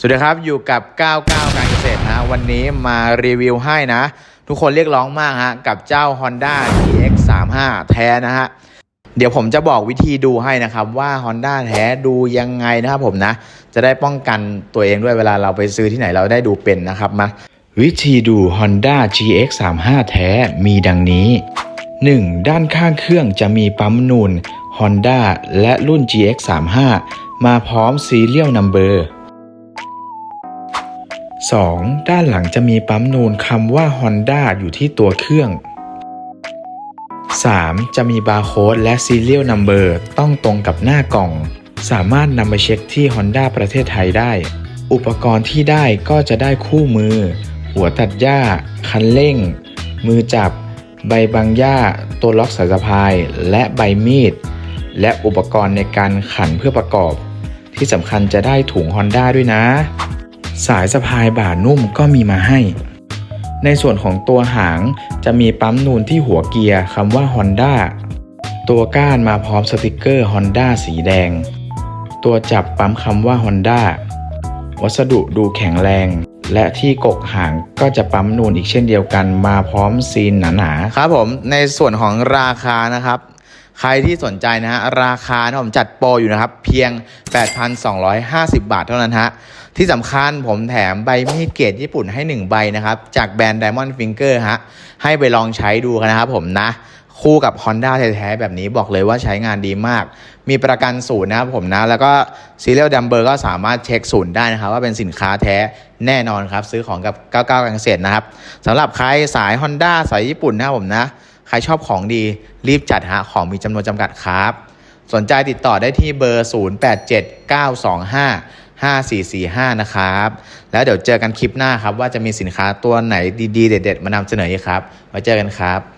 สวัสดีครับ อยู่กับ 99 การเกษตรนะ วันนี้มารีวิวให้นะ ทุกคนเรียกร้องมากฮะ กับเจ้า Honda TX35 แท้นะฮะ เดี๋ยวผมจะบอกวิธีดูให้นะครับ ว่า Honda แท้ดูยังไงนะครับผมนะ จะได้ป้องกันตัวเองด้วยเวลาเราไปซื้อที่ไหนเราได้ดูเป็นนะครับมาวิธีดู Honda GX35 แท้มีดังนี้ 1. ด้านข้างเครื่องจะมีปั๊มนูน Honda และรุ่น GX35 มาพร้อม Serial Number 2. ด้านหลังจะมีปั๊มนูนคำว่า Honda อยู่ที่ตัวเครื่อง 3. จะมีบาร์โค้ดและ Serial Number ต้องตรงกับหน้ากล่อง สามารถนำไปเช็คที่ Honda ประเทศไทยได้ อุปกรณ์ที่ได้ก็จะได้คู่มือ หัวตัดหญ้า คันเร่ง มือจับ ใบบังหญ้า ตัวล็อกสายสะพาย และใบมีด และอุปกรณ์ในการขันเพื่อประกอบ ที่สำคัญจะได้ถุง Honda ด้วยนะ สายสะพายบ่านุ่มก็มีมาให้ ในส่วนของตัวหางจะมีปั๊มนูนที่หัวเกียร์คำว่า Honda ตัวก้านมาพร้อมสติกเกอร์ Honda สีแดง ตัวจับปั๊มคำว่า Honda วัสดุดูแข็งแรง และที่กกหางก็จะปั๊มนูนอีกเช่นเดียวกันมาพร้อมซีนหนาๆครับผมในส่วนของราคานะครับ ใครที่สนใจนะฮะราคานะผมจัดโปรอยู่นะครับ เพียง 8,250 บาทเท่านั้นฮะที่สำคัญผมแถมใบมีดเกรดญี่ปุ่นให้ 1 ใบนะครับ จากแบรนด์ Diamond Finger ฮะให้ไปลองใช้ดูกันนะครับผมนะ คู่กับ Honda แท้ๆแบบนี้บอกเลยว่าใช้งานดีมาก มีประกันศูนย์นะครับผมนะ แล้วก็ Serial Number ก็สามารถเช็คศูนย์ได้นะครับ ว่าเป็นสินค้าแท้แน่นอนครับ ซื้อของกับ 99การเกษตรนะครับสำหรับใครสาย Honda สายญี่ปุ่นนะครับผมนะ ใครชอบของดีรีบจัดหาของมีจำนวนจำกัดครับ สนใจติดต่อได้ที่เบอร์ 0879255445 นะครับ แล้วเดี๋ยวเจอกันคลิปหน้าครับว่าจะมีสินค้าตัวไหนดีๆ เด็ด ๆ มานำเสนออีกครับ ไว้เจอกันครับ